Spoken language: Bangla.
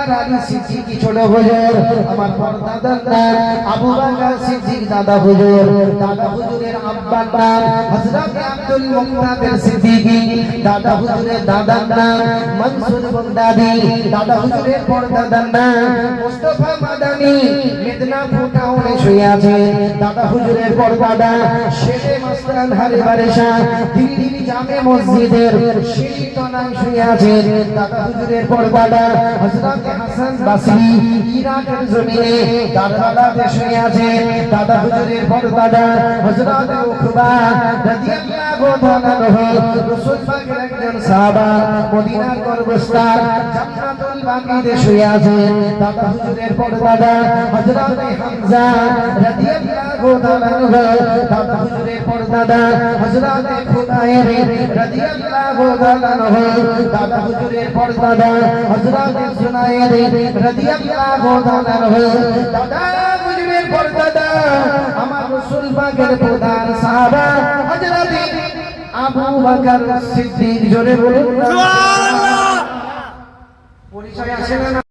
আমার আলী সিদ্দিকী ছোট হুজুর, আমার পরদাদার নাম আবু বকর সিদ্দিক দাদা হুজুর, দাদা হুজুরের আব্বার নাম হযরত দাদা হুজুরের মাদানি, মেদিনীপুর শুয়ে আছে। দাদা হুজুরের পরদাদা শেখে মাস্তান হারে বারেশা দিল্লি জামে মসজিদের সিঁড়ি শুয়ে আছে। দাদা হুজুরের পরদাদা হযরত হাসান বাসরি ইরাকের জমিনে দারবালাতে শুয়ে আছে। দাদা হুজুরের পরদাদা হযরত উকবা রাদিয়াল্লাহু তাআলা রাসূল পাকের একজন সাহাবা, মদিনার গর্ভস্থান জান্নাতুল বাকিতে শুয়ে আছে। দাদা হুজুরের পরদাদা হযরত হামজা রাদিয়াল্লাহু তাআলা দাদা হুজুরের পরদাদা হযরত খুদায়ের রাদিয়াল্লাহু তাআলা দাদা হুজুরের পরদাদা হযরত সুনায়ের রাদিয়াল্লাহু তাআলা দাদা, হুজুরের পরদাদা আমার রাসূল পাকের প্রধান সাহাবা। আবু বকর সিদ্দিক জোরে বলুন। পরিচয় আছে না